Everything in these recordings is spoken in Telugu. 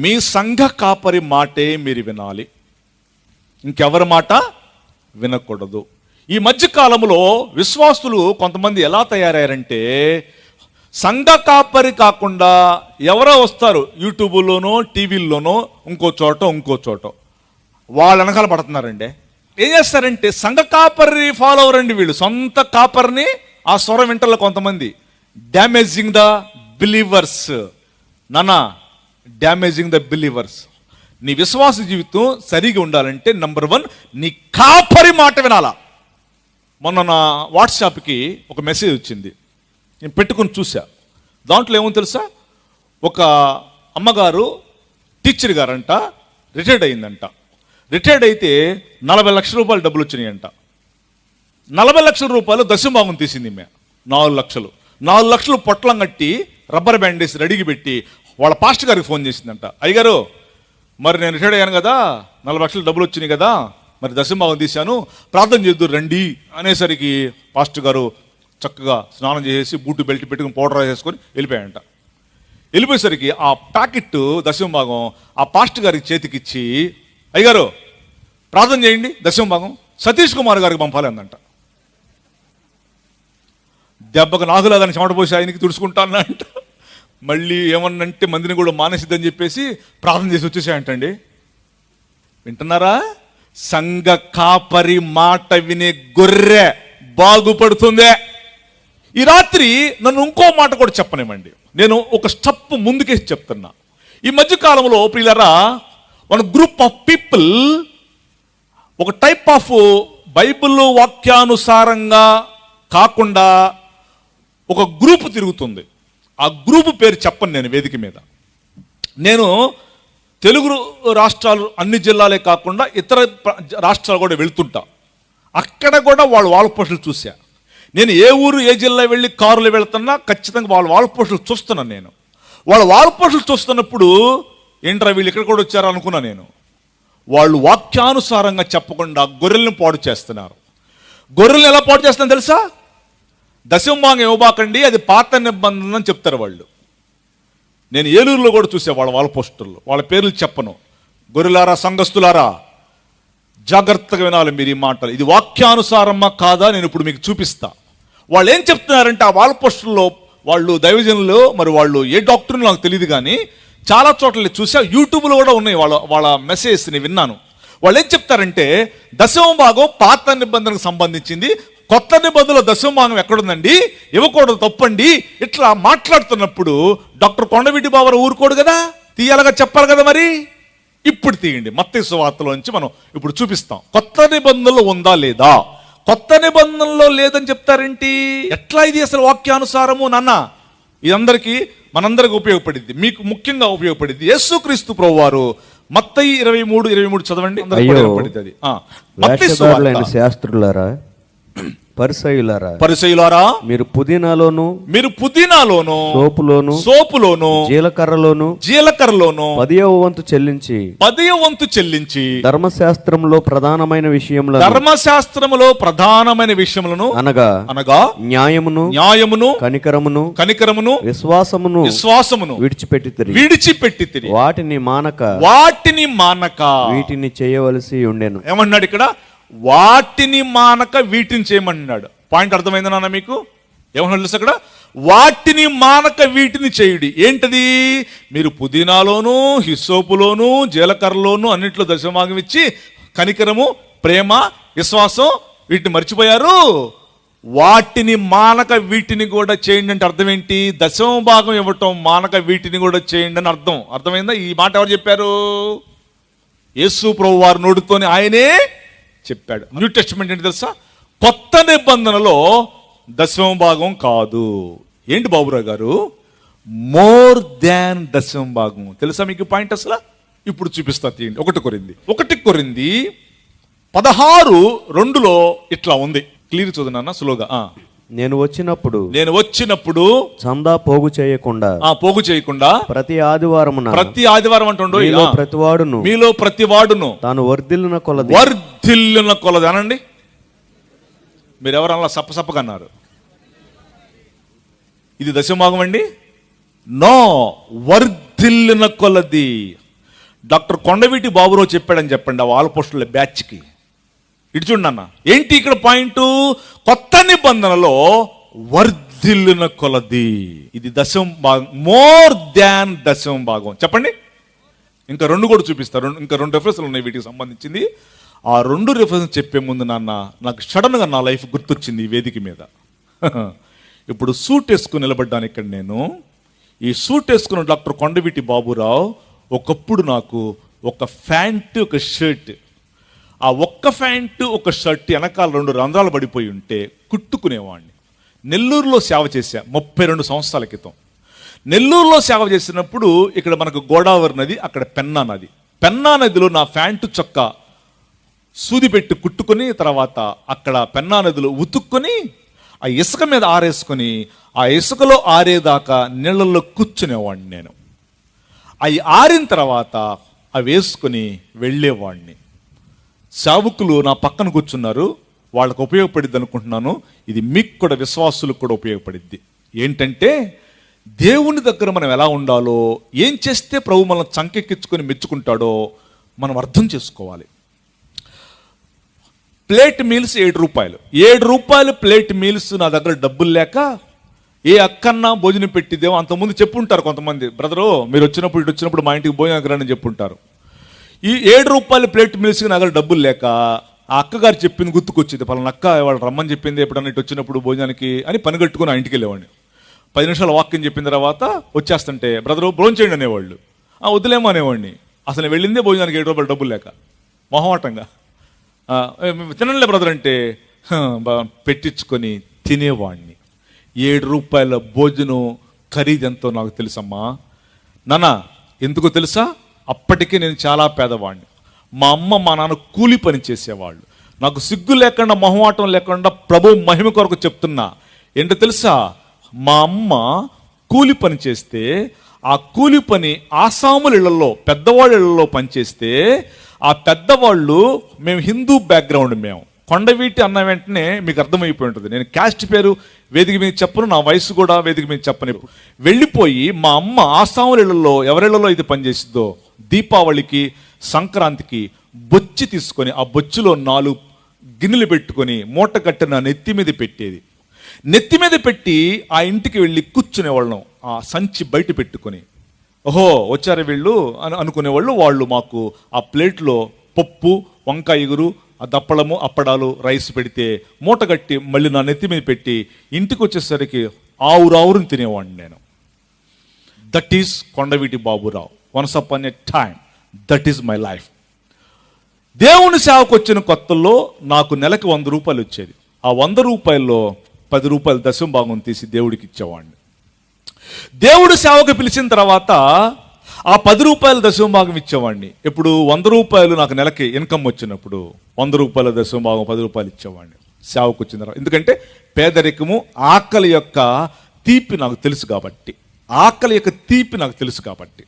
మీ సంఘ కాపరి మాటే మీరు వినాలి. ఇంకెవరి మాట వినకూడదు. ఈ మధ్య కాలంలో విశ్వాసులు కొంతమంది ఎలా తయారయ్యారంటే సంఘ కాపరి కాకుండా ఎవరో వస్తారు యూట్యూబ్లోనో టీవీల్లోనో ఇంకో చోట ఇంకో చోట. వాళ్ళు వెనకాల పడుతున్నారండి. ఏం చేస్తారంటే సంఘ కాపరి ఫాలో అవరండి వీళ్ళు. సొంత కాపరిని ఆ స్వరం వింటర్లో కొంతమంది. డ్యామేజింగ్ ద బిలీవర్స్ నానా డ్యామేజింగ్ ద బిలీవర్స్ నీ విశ్వాస జీవితం సరిగా ఉండాలంటే నంబర్ వన్ నీ కాపరి మాట వినాలా. మొన్న నా వాట్సాప్కి ఒక మెసేజ్ వచ్చింది. నేను పెట్టుకుని చూసా దాంట్లో ఏమో తెలుసా? ఒక అమ్మగారు టీచర్ గారంట రిటైర్డ్ అయిందంట. రిటైర్డ్ అయితే నలభై లక్షల రూపాయలు డబ్బులు వచ్చినాయంట. నలభై లక్షల రూపాయలు దశభాగం తీసింది మే నాలుగు లక్షలు. నాలుగు లక్షలు పొట్లం కట్టి రబ్బర్ బ్యాండేజ్ రెడీకి పెట్టి వాళ్ళ పాస్టర్ గారికి ఫోన్ చేసిందంట. అయ్యగారు మరి నేను రిటైర్డ్ అయ్యాను కదా నలభై లక్షలు డబ్బులు వచ్చినాయి కదా మరి దశభాగం తీశాను ప్రార్థన చేద్దు రండి అనేసరికి పాస్టర్ గారు చక్కగా స్నానం చేసేసి బూటు బెల్ట్ పెట్టుకుని పౌడర్ వేసుకొని వెళ్ళిపోయాయంట వెళ్ళిపోయేసరికి ఆ ప్యాకెట్ దశమ భాగం ఆ పాస్టర్ గారికి చేతికిచ్చి అయ్యగారు ప్రార్థన చేయండి దశమ భాగం సతీష్ కుమార్ గారికి పంపాలి దెబ్బకు నాగులాగానే చెమట పోసి ఆయనకి తుడుచుకుంటానంట. మళ్ళీ ఏమన్నంటే మందిని కూడా మానేసిద్దని చెప్పేసి ప్రార్థన చేసి వచ్చేసాయంటండి. వింటున్నారా? సంఘ కాపరి మాట వినే గొర్రె బాగుపడుతుందే. ఈ రాత్రి నన్ను ఇంకో మాట కూడా చెప్పనివ్వండి. నేను ఒక స్టెప్ ముందుకేసి చెప్తున్నా. ఈ మధ్యకాలంలో ప్రియులరా వన్ గ్రూప్ ఆఫ్ పీపుల్ ఒక టైప్ ఆఫ్ బైబిల్ వాక్యానుసారంగా కాకుండా ఒక గ్రూప్ తిరుగుతుంది. ఆ గ్రూప్ పేరు చెప్పను నేను వేదిక మీద. నేను తెలుగు రాష్ట్రాలు అన్ని జిల్లాలే కాకుండా ఇతర రాష్ట్రాలు కూడా వెళ్తుంటా. అక్కడ కూడా వాళ్ళు వాళ్ళ పోస్టులు చూసా నేను ఏ ఊరు ఏ జిల్లా వెళ్ళి కారులో వెళ్తున్నా ఖచ్చితంగా వాళ్ళ వాళ్ళ పోస్టులు చూస్తున్నాను నేను. వాళ్ళ వాళ్ళ పోస్టులు చూస్తున్నప్పుడు ఏంట్రా వీళ్ళు ఇక్కడ కూడా వచ్చారు అనుకున్నా నేను. వాళ్ళు వాక్యానుసారంగా చెప్పకుండా గొర్రెల్ని పాడు చేస్తున్నారు. గొర్రెల్ని ఎలా పాడు చేస్తాను తెలుసా? దశంభాగం ఇవ్వబాకండి అది పాత నిబంధన అని చెప్తారు వాళ్ళు. నేను ఏలూరులో కూడా చూసా వాళ్ళ వాళ్ళ పోస్టర్లు. వాళ్ళ పేర్లు చెప్పను. గొర్రెలారా సంఘస్థులారా? జాగ్రత్తగా వినాలి మీరు ఈ మాటలు. ఇది వాక్యానుసారమా కాదా? నేను ఇప్పుడు మీకు చూపిస్తా. వాళ్ళు ఏం చెప్తున్నారంటే ఆ వాల్ పోస్టర్లో వాళ్ళు దైవజనులు మరి వాళ్ళు ఏ డాక్టర్ నాకు తెలియదు కానీ చాలా చోట్ల చూసా యూట్యూబ్లో కూడా ఉన్నాయి వాళ్ళ వాళ్ళ మెసేజ్ని విన్నాను. వాళ్ళు ఏం చెప్తారంటే దశమ భాగం పాత నిబంధనకు సంబంధించింది కొత్త నిబంధనలో దశమ భాగం ఎక్కడుందండి? ఇవ్వకూడదు తప్పండి. ఇట్లా మాట్లాడుతున్నప్పుడు డాక్టర్ కొండవీటి బాబు ఊరుకోడు కదా? తీయాలగా చెప్పాలి కదా మరి? ఇప్పుడు తీయండి. మత్తి సువార్తలోంచి మనం ఇప్పుడు చూపిస్తాం. కొత్త నిబంధనలో ఉందా లేదా? కొత్త నిబంధనలో లేదని చెప్తారేంటి? ఎట్లా ఇది అసలు వాక్యానుసారము నాన్న? ఇదందరికీ మనందరికి ఉపయోగపడింది మీకు ముఖ్యంగా ఉపయోగపడింది యేసుక్రీస్తు ప్రభు వారు మత్తయి ఇరవై మూడు ఇరవై మూడు చదవండి. ఉపయోగపడింది అది. శాస్త్రులారా పరిసయులారా పరిసయులారా మీరు పుదీనాలోను మీరు పుదీనాలోను సోపులోను సోపులోను జీలకర్రలోను జీలకర్రలోను పదియవ వంతు చెల్లించి పదయ వంతు చెల్లించి ధర్మశాస్త్రంలో ప్రధానమైన విషయములను ధర్మశాస్త్రములో ప్రధానమైన విషయములను అనగా అనగా న్యాయమును న్యాయమును కనికరమును కనికరమును విశ్వాసమును విశ్వాసమును విడిచిపెట్టి విడిచిపెట్టి వాటిని మానక వాటిని మానక. వీటిని చేయవలసి ఉండెను. ఏమన్నాడు ఇక్కడ? వాటిని మానక వీటిని చేయమన్నాడు. పాయింట్ అర్థమైందా నాన్న మీకు? ఏమన్నా తెలుసు అక్కడ? వాటిని మానక వీటిని చేయుడి. ఏంటది? మీరు పుదీనాలోను హిస్సోపులోను జీలకర్రలోను అన్నిట్లో దశమాగం ఇచ్చి కనికరము ప్రేమ విశ్వాసం వీటిని మర్చిపోయారు? వాటిని మానక వీటిని కూడా చేయండి అంటే అర్థం ఏంటి? దశమ భాగం ఇవ్వటం మానక వీటిని కూడా చేయండి అని అర్థం. అర్థమైందా? ఈ మాట ఎవరు చెప్పారు? యేసు ప్రభు వారు నోటితోనే ఆయనే చెప్పాడు. న్యూ టెస్ట్మెంట్ ఏంటి తెలుసా? కొత్త నిబంధనలో దశమ భాగం కాదు. ఏంటి బాబురావు గారు? మోర్ దాన్ దశమ భాగం. తెలుసా మీకు పాయింట్ అసలు? ఇప్పుడు చూపిస్తా తీయండి. ఒకటి కొరింది. ఒకటి కొరింది పదహారు రెండులో ఇట్లా ఉంది. క్లియర్ చూడనన్నా సులువుగా నేను వచ్చినప్పుడు నేను వచ్చినప్పుడు చందా పోగు చేయకుండా ఆ పోగు చేయకుండా ప్రతి ఆదివారమున ప్రతి ఆదివారం అంటుండో మీలో ప్రతివాడును. మీలో ప్రతి వాడును తాను వర్ధిల్లిన కొలది. వర్ధిల్లున కొలది. అనండి. మీరు ఎవరు అలా సప్పసప్పగా అన్నారు? ఇది దశభాగం అండి. నో వర్ధిల్లున కొలది. డాక్టర్ కొండవీటి బాబురావు చెప్పాడని చెప్పండి ఆ వాల్ పోస్టుల బ్యాచ్కి. ఇటు చూడండి అన్న ఏంటి ఇక్కడ పాయింట్? కొత్త నిబంధనలో వర్ధిల్లున కొలది. ఇది దశం భాగం మోర్ దాన్ దశం భాగం. చెప్పండి. ఇంకా రెండు కూడా చూపిస్తారు రెండు- ఇంకా రెండు రెఫరెన్స్లు ఉన్నాయి వీటికి సంబంధించింది. ఆ రెండు రెఫరెన్స్ చెప్పే ముందు నాన్న నాకు సడన్గా నా లైఫ్ గుర్తొచ్చింది ఈ వేదిక మీద. ఇప్పుడు సూట్ వేసుకుని నిలబడ్డాను ఇక్కడ నేను. ఈ సూట్ వేసుకున్న డాక్టర్ కొండవీటి బాబురావు ఒకప్పుడు నాకు ఒక ఫ్యాంట్ ఒక షర్ట్ ఆ ఒక్క ప్యాంటు ఒక షర్ట్ వెనకాల రెండు రంధ్రాలు పడిపోయి ఉంటే కుట్టుకునేవాడిని నెల్లూరులో సేవ చేశా ముప్పై రెండు సంవత్సరాల క్రితం. నెల్లూరులో సేవ చేసినప్పుడు ఇక్కడ మనకు గోదావరి నది అక్కడ పెన్నా నది. పెన్నా నదిలో నా ఫ్యాంటు చొక్కా సూది పెట్టి కుట్టుకొని తర్వాత అక్కడ పెన్నా నదిలో ఉతుక్కొని ఆ ఇసుక మీద ఆరేసుకొని ఆ ఇసుకలో ఆరేదాకా నీళ్ళల్లో కూర్చునేవాడిని నేను. అవి ఆరిన తర్వాత అవి వేసుకొని వెళ్ళేవాడిని సేవకులు నా పక్కన కూర్చున్నారు వాళ్ళకు ఉపయోగపడిద్ది అనుకుంటున్నాను. ఇది మీకు కూడా విశ్వాసులకు కూడా ఉపయోగపడిద్ది. ఏంటంటే దేవుని దగ్గర మనం ఎలా ఉండాలో ఏం చేస్తే ప్రభు మనం చంకెక్కించుకొని మెచ్చుకుంటాడో మనం అర్థం చేసుకోవాలి. ప్లేట్ మీల్స్ ఏడు రూపాయలు. ఏడు రూపాయలు ప్లేట్ మీల్స్ నా దగ్గర డబ్బులు లేక ఏ అక్కన్నా భోజనం పెట్టిదేమో అంతకుముందు చెప్పుంటారు కొంతమంది. బ్రదరు మీరు వచ్చినప్పుడు ఇటు వచ్చినప్పుడు మా ఇంటికి భోజనం రండి చెప్పుంటారు. ఈ ఏడు రూపాయల ప్లేట్ మిల్స్కి నా దగ్గర డబ్బులు లేక ఆ అక్కగారు చెప్పింది గుర్తుకొచ్చింది పలానా అక్క వాళ్ళు రమ్మని చెప్పింది ఎప్పుడన్నా ఇటు వచ్చినప్పుడు భోజనానికి అని పని కట్టుకుని ఆ ఇంటికి వెళ్ళేవాడిని. పది నిమిషాలు వాక్యం చెప్పిన తర్వాత వచ్చేస్తుంటే బ్రదరు భోజనం చేయండి అనేవాళ్ళు. ఆ వద్దులేమో అనేవాడిని. అసలు వెళ్ళిందే భోజనానికి ఏడు రూపాయలు డబ్బులు లేక. మొహమాటంగా. తినలే బ్రదర్ అంటే పెట్టించుకొని తినేవాడిని. ఏడు రూపాయల భోజనం ఖరీదెంతో నాకు తెలుసమ్మా. నాన్న ఎందుకో తెలుసా? అప్పటికే నేను చాలా పేదవాడిని మా అమ్మ మా నాన్న కూలి పని చేసేవాళ్ళు. నాకు సిగ్గు లేకుండా మొహమాటం లేకుండా ప్రభు మహిమ కొరకు చెప్తున్నా. ఏంటో తెలుసా? మా అమ్మ కూలి పని చేస్తే ఆ కూలి పని ఆసాముల ఇళ్ళలో పెద్దవాళ్ళ ఇళ్ళలో పనిచేస్తే ఆ పెద్దవాళ్ళు మేము హిందూ బ్యాక్గ్రౌండ్ మేము కొండవీటి అన్న వెంటనే మీకు అర్థమైపోయి ఉంటుంది. నేను క్యాస్ట్ పేరు వేదిక మీద చెప్పను నా వయసు కూడా వేదిక మీద చెప్పను. వెళ్ళిపోయి మా అమ్మ ఆసాముల ఎవరిళ్ళలో ఇది పనిచేసిందో దీపావళికి సంక్రాంతికి బొచ్చి తీసుకొని ఆ బొచ్చులో నాలుగు గిన్నెలు పెట్టుకొని మూట కట్టిన నెత్తి మీద పెట్టేది. నెత్తి మీద పెట్టి ఆ ఇంటికి వెళ్ళి కూర్చునేవాళ్ళం ఆ సంచి బయట పెట్టుకొని. ఓహో వచ్చారు వీళ్ళు? అని అనుకునేవాళ్ళు వాళ్ళు మాకు ఆ ప్లేట్లో పప్పు వంకాయ ఎగురు ఆ దప్పడము అప్పడాలు రైస్ పెడితే మూట కట్టి మళ్ళీ నా నెత్తి మీద పెట్టి ఇంటికి వచ్చేసరికి ఆవురావురుని తినేవాడిని నేను. That is Kondaveeti Baburao. Once upon a time that is my life దేవుని సేవకు వచ్చిన కొత్తల్లో నాకు నెలకు వంద రూపాయలు వచ్చేది. ఆ వంద రూపాయల్లో పది రూపాయలు దశం భాగం తీసి దేవుడికి ఇచ్చేవాడిని. దేవుడు సేవకు పిలిచిన తర్వాత ఆ పది రూపాయల దశమభాగం ఇచ్చేవాడిని. ఇప్పుడు వంద రూపాయలు నాకు నెలకి ఇన్కమ్ వచ్చినప్పుడు వంద రూపాయల దశమభాగం పది రూపాయలు ఇచ్చేవాడిని. సేవకు వచ్చిన తర్వాత. ఎందుకంటే పేదరికము ఆకలి యొక్క తీపి నాకు తెలుసు కాబట్టి. ఆకలి యొక్క తీపి నాకు తెలుసు కాబట్టి.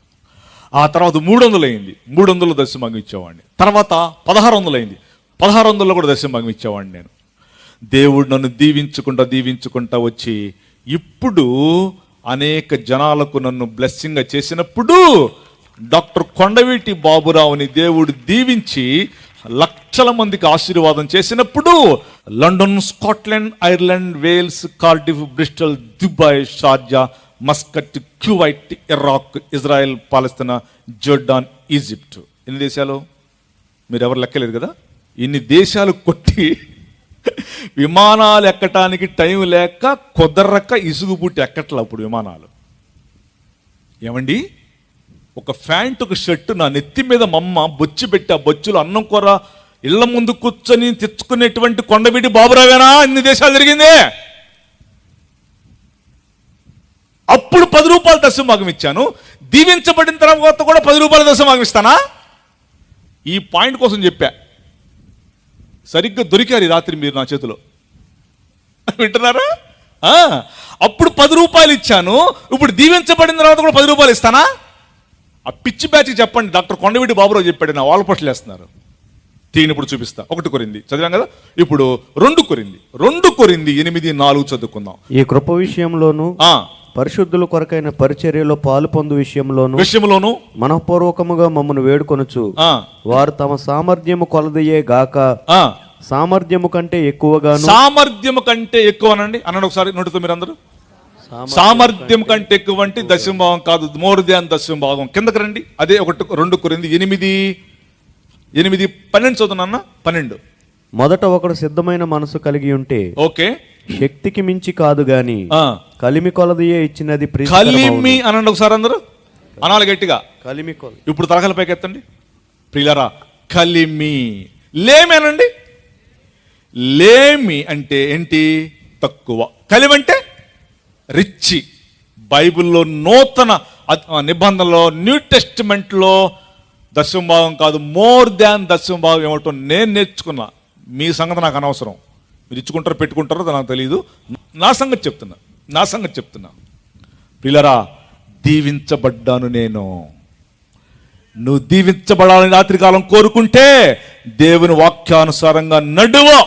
ఆ తర్వాత మూడు వందలు అయింది. మూడు వందలు దశమభాగం ఇచ్చేవాడిని. తర్వాత పదహారు వందలు అయింది. పదహారు వందల్లో కూడా దశమభాగం ఇచ్చేవాడిని నేను. దేవుడు నన్ను దీవించుకుంటా దీవించుకుంటా వచ్చి ఇప్పుడు అనేక జనాలకు నన్ను బ్లెస్సింగ్గా చేసినప్పుడు డాక్టర్ కొండవీటి బాబురావుని దేవుడు దీవించి లక్షల మందికి ఆశీర్వాదం చేసినప్పుడు London Scotland Ireland Wales Cardiff Bristol Dubai Sharjah Muscat Kuwait Iraq Israel Palestine Jordan Egypt. ఎన్ని దేశాలు? మీరు ఎవరు లెక్కలేదు కదా? ఇన్ని దేశాలు కొట్టి విమానాలు ఎక్కటానికి టైం లేక కుదరక ఇసుగు పుట్టి ఎక్కట్లే అప్పుడు విమానాలు? ఏమండి? ఒక ఫ్యాంట్ ఒక షర్ట్ నా నెత్తి మీద మమ్మ బొచ్చి పెట్టి ఆ బొచ్చులు అన్నం కూర ఇళ్ళ ముందు కూర్చొని తెచ్చుకునేటువంటి కొండబిడి బాబురావేనా? అన్ని దేశాలు జరిగిందే అప్పుడు పది రూపాయల దశభాగం ఇచ్చాను దీవించబడిన తర్వాత కూడా పది రూపాయల దశభాగం ఇస్తానా ఈ పాయింట్ కోసం చెప్పా. సరిగ్గా దొరికారు రాత్రి మీరు నా చేతిలో. వింటున్నారా? అప్పుడు పది రూపాయలు ఇచ్చాను. ఇప్పుడు దీవించబడిన తర్వాత కూడా పది రూపాయలు ఇస్తానా? ఆ పిచ్చి బ్యాచ్కి చెప్పండి. డాక్టర్ కొండవీటి బాబురావు చెప్పాడు నా వాళ్ళ పట్లు వేస్తున్నారు తీయని ఇప్పుడు చూపిస్తా. ఒకటి కొరింది. చదివాం కదా? ఇప్పుడు రెండు కొరింది. రెండు కొరింది ఎనిమిది నాలుగు చదువుకుందాం. ఈ కృప విషయంలోను పరిశుద్ధుల కొరకైన పరిచర్యలో పాలు పొందు విషయంలోను విషయంలోను మనఃపూర్వకముగా మమ్మను వేడుకొనుచు. ఆ, వారు తమ సామర్థ్యము కొలదయ్యే గాక ఆ, సామర్థ్యము కంటే ఎక్కువగాను సామర్థ్యము కంటే ఎక్కువనండి. అన్నాడు ఒకసారి నోటితో మీరు అందరూ సామర్థ్యం కంటే ఎక్కువ. అంటే దశమ భాగం కాదు. మోర్ దాన్ దశమ భాగం. కిందకి రండి. అదే ఒకటి రెండు కొరింది ఎనిమిది ఎనిమిది పన్నెండు చదువునన్న పన్నెండు. మొదట ఒకడు సిద్ధమైన మనసు కలిగి ఉంటే ఓకే. శక్తికి మించి కాదు గాని కలిమి కొలదియే ఇచ్చినది. కలిమి అనండి ఒకసారి అందరూ. అనాలి గట్టిగా. కలిమి కొల ఇప్పుడు తరగల పైకి ఎత్తండి ప్రియులరా కలిమి. లేమేనండి లేమి అంటే ఏంటి? తక్కువ. కలిమి అంటే రిచ్చి. బైబిల్లో నూతన నిబంధనలో న్యూ టెస్టిమెంట్లో దశమ భాగం కాదు మోర్ దాన్ దశమ భాగం ఏమిటో నేను నేర్చుకున్నా. మీ సంగతి నాకు అనవసరం. మీరు ఇచ్చుకుంటారో పెట్టుకుంటారో నాకు తెలియదు నా సంగతి చెప్తున్నా. నా సంగతి చెప్తున్నా. పిల్లరా దీవించబడ్డాను నేను. నువ్వు దీవించబడాలని రాత్రికాలం కోరుకుంటే దేవుని వాక్యానుసారంగా నడువ.